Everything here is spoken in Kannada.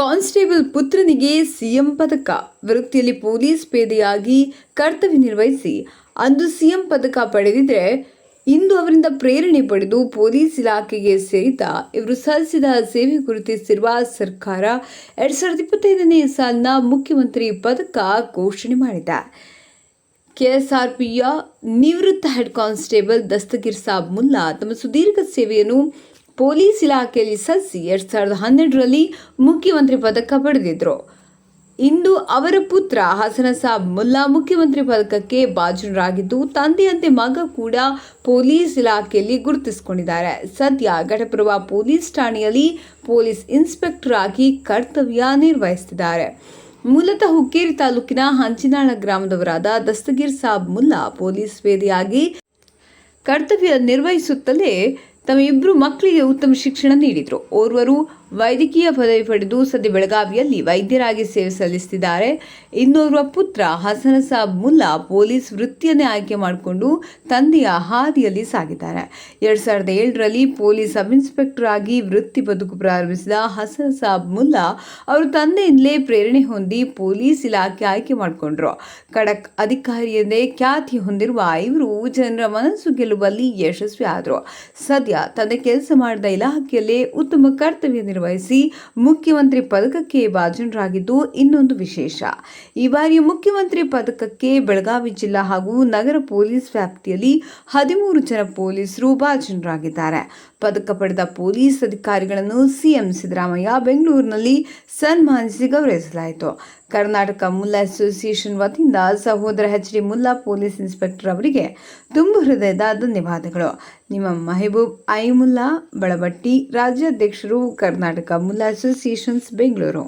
ಕಾನ್ಸ್ಟೇಬಲ್ ಪುತ್ರನಿಗೆ ಸಿಎಂ ಪದಕ. ವೃತ್ತಿಯಲ್ಲಿ ಪೊಲೀಸ್ ಪೇದೆಯಾಗಿ ಕರ್ತವ್ಯ ನಿರ್ವಹಿಸಿ. ಅಂದು ಸಿಎಂ ಪದಕ ಪಡೆದಿದ್ರೆ ಇಂದು ಅವರಿಂದ ಪ್ರೇರಣೆ ಪಡೆದು ಪೊಲೀಸ್ ಇಲಾಖೆಗೆ ಸೇರಿದ ಇವರು ಸಲ್ಲಿಸಿದ ಸೇವೆ ಗುರುತಿಸಿರುವ ಸರ್ಕಾರ ಎರಡ್ ಸಾವಿರದ ಇಪ್ಪತ್ತೈದನೇ ಸಾಲಿನ ಮುಖ್ಯಮಂತ್ರಿ ಪದಕ ಘೋಷಣೆ ಮಾಡಿದೆ. ಕೆಎಸ್ಆರ್ಪಿಯ ನಿವೃತ್ತ ಹೆಡ್ ಕಾನ್ಸ್ಟೇಬಲ್ ದಸ್ತಗಿರ್ ಸಾಬ್ ಮುಲ್ಲಾ ತಮ್ಮ ಸುದೀರ್ಘ ಸೇವೆಯನ್ನು ಪೊಲೀಸ್ ಇಲಾಖೆಯಲ್ಲಿ ಸಸಿ ಎರಡ್ ಸಾವಿರದ ಹನ್ನೆರಡರಲ್ಲಿ ಮುಖ್ಯಮಂತ್ರಿ ಪದಕ ಪಡೆದಿದ್ದರು ಇಂದು ಅವರ ಪುತ್ರ ಹಸನ ಸಾಬ್ ಮುಲ್ಲಾ ಮುಖ್ಯಮಂತ್ರಿ ಪದಕಕ್ಕೆ ಭಾಜನರಾಗಿದ್ದು ತಂದೆಯಂತೆ ಮಗ ಕೂಡ ಪೊಲೀಸ್ ಇಲಾಖೆಯಲ್ಲಿ ಗುರುತಿಸಿಕೊಂಡಿದ್ದಾರೆ. ಸದ್ಯ ಘಟಪ್ರಭಾ ಪೊಲೀಸ್ ಠಾಣೆಯಲ್ಲಿ ಪೊಲೀಸ್ ಇನ್ಸ್ಪೆಕ್ಟರ್ ಆಗಿ ಕರ್ತವ್ಯ ನಿರ್ವಹಿಸುತ್ತಿದ್ದಾರೆ. ಮೂಲತಃ ಹುಕ್ಕೇರಿ ತಾಲೂಕಿನ ಹಂಚಿನಾಳ ಗ್ರಾಮದವರಾದ ದಸ್ತಗೀರ್ ಸಾಬ್ ಮುಲ್ಲಾ ಪೊಲೀಸ್ ವೇದಿಯಾಗಿ ಕರ್ತವ್ಯ ನಿರ್ವಹಿಸುತ್ತಲೇ ತಮ್ಮ ಇಬ್ಬರು ಮಕ್ಕಳಿಗೆ ಉತ್ತಮ ಶಿಕ್ಷಣ ನೀಡಿದರು. ಓರ್ವರು ವೈದ್ಯಕೀಯ ಪದವಿ ಪಡೆದು ಸದ್ಯ ಬೆಳಗಾವಿಯಲ್ಲಿ ವೈದ್ಯರಾಗಿ ಸೇವೆ ಸಲ್ಲಿಸುತ್ತಿದ್ದಾರೆ. ಇನ್ನೋರ್ವ ಪುತ್ರ ಹಸನ ಸಾಬ್ ಮುಲ್ಲಾ ಪೊಲೀಸ್ ವೃತ್ತಿಯನ್ನೇ ಆಯ್ಕೆ ಮಾಡಿಕೊಂಡು ತಂದೆಯ ಹಾದಿಯಲ್ಲಿ ಸಾಗಿದ್ದಾರೆ. ಎರಡ್ ಸಾವಿರದ ಏಳರಲ್ಲಿ ಪೊಲೀಸ್ ಸಬ್ ಇನ್ಸ್ಪೆಕ್ಟರ್ ಆಗಿ ವೃತ್ತಿ ಬದುಕು ಪ್ರಾರಂಭಿಸಿದ ಹಸನ್ ಸಾಬ್ ಮುಲ್ಲಾ ಅವರು ತಂದೆಯಿಂದಲೇ ಪ್ರೇರಣೆ ಹೊಂದಿ ಪೊಲೀಸ್ ಇಲಾಖೆ ಆಯ್ಕೆ ಮಾಡಿಕೊಂಡ್ರು. ಖಡಕ್ ಅಧಿಕಾರಿ ಎಂದೇ ಖ್ಯಾತಿ ಹೊಂದಿರುವ ಇವರು ಜನರ ಮನಸ್ಸು ಗೆಲ್ಲುವಲ್ಲಿ ಯಶಸ್ವಿ ಆದರು ಸದ್ಯ ತಂದೆ ಕೆಲಸ ಮಾಡಿದ ಇಲಾಖೆಯಲ್ಲೇ ಉತ್ತಮ ಕರ್ತವ್ಯ ನಿರ್ವಹಿಸಿ ಮುಖ್ಯಮಂತ್ರಿ ಪದಕಕ್ಕೆ ಭಾಜನರಾಗಿದ್ದು ಇನ್ನೊಂದು ವಿಶೇಷ. ಈ ಬಾರಿಯ ಮುಖ್ಯಮಂತ್ರಿ ಪದಕಕ್ಕೆ ಬೆಳಗಾವಿ ಜಿಲ್ಲಾ ಹಾಗೂ ನಗರ ಪೊಲೀಸ್ ವ್ಯಾಪ್ತಿಯಲ್ಲಿ ಹದಿಮೂರು ಜನ ಪೊಲೀಸರು ಭಾಜನರಾಗಿದ್ದಾರೆ. ಪದಕ ಪಡೆದ ಪೊಲೀಸ್ ಅಧಿಕಾರಿಗಳನ್ನು ಸಿಎಂ ಸಿದ್ದರಾಮಯ್ಯ ಬೆಂಗಳೂರಿನಲ್ಲಿ ಸನ್ಮಾನಿಸಿ ಗೌರವಿಸಲಾಯಿತು. ಕರ್ನಾಟಕ ಮುಲ್ಲಾ ಅಸೋಸಿಯೇಷನ್ ವತಿಯಿಂದ ಸಹೋದರ H D Mulla police inspector ಅವರಿಗೆ ತುಂಬ ಹೃದಯದ ಧನ್ಯವಾದಗಳು. ನಿಮ್ಮ ಮೆಹಬೂಬ್ ಐಮುಲ್ಲಾ ಬಳಬಟ್ಟಿ ರಾಜ್ಯಾಧ್ಯಕ್ಷರು Karnataka Karnataka Mool Association's Bengaluru.